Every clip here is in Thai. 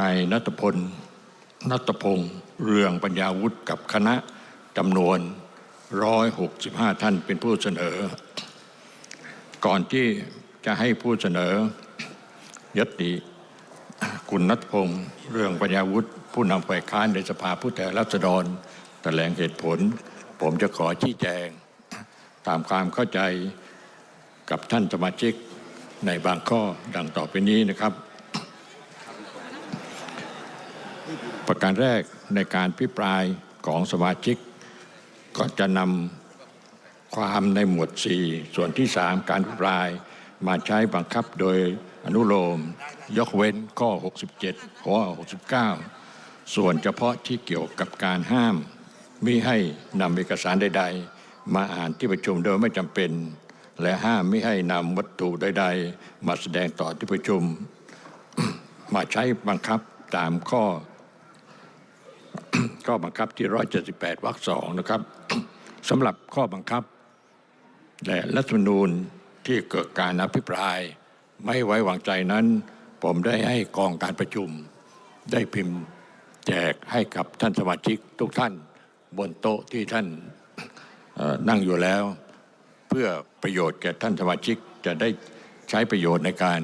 นายนัตพล นัตพงศ์เรืองปัญญาวุฒิกับคณะจำนวน 165 ท่านเป็นผู้เสนอ ก่อนที่จะให้ผู้เสนอยติ คุณนัทพงศ์เรื่องปัญญาวุฒิผู้นำฝ่ายค้านในสภาผู้แทนราษฎรแถลงเหตุผล ผมจะขอชี้แจง ตามความเข้าใจกับท่านสมาชิกในบางข้อดังต่อไปนี้นะครับ ประการแรกในการพิปรายของสมาชิก ก็จะนำความในหมวด 4 ส่วนที่ 3 การพิปรายมาใช้บังคับโดยอนุโลม ยกเว้นข้อ 67ข้อ69 ส่วนเฉพาะที่เกี่ยวกับการห้ามมิให้นำเอกสารใด ๆ มาอ่านที่ประชุมโดยไม่จำเป็น และห้ามไม่ให้นำวัตถุใด ๆ มาแสดงต่อที่ประชุม มาใช้บังคับตามข้อ ข้อบังคับที่ 178วรรคสองนะครับสำหรับข้อบังคับและรัฐธรรมนูญที่เกิดการอภิปราย ไม่ไว้วางใจนั้น ผมได้ให้กองการประชุม ได้พิมพ์แจกให้กับท่านสมาชิกทุกท่านบนโต๊ะที่ท่านนั่งอยู่แล้ว เพื่อประโยชน์แก่ท่านสมาชิกจะได้ใช้ประโยชน์ในการ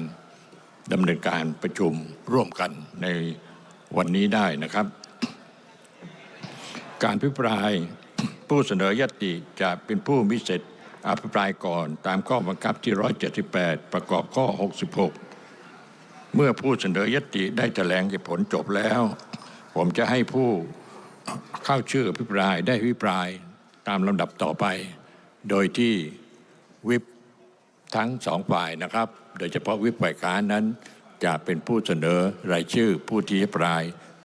ดำเนินการประชุมร่วมกันในวันนี้ได้นะครับ การพิปรายผู้เสนอยติจะเป็นผู้มิเสร็จอภิปรายก่อนตามข้อบังคับที่ 178 ประกอบข้อ 66 เมื่อผู้เสนอยติได้แถลงเหตุผลจบแล้ว ผมจะให้ผู้เข้าชื่ออภิปรายได้อภิปรายตามลำดับต่อไป โดยที่วิปทั้งสองฝ่ายนะครับ โดยเฉพาะวิปฝ่ายค้านนั้น จะเป็นผู้เสนอรายชื่อผู้ที่อภิปราย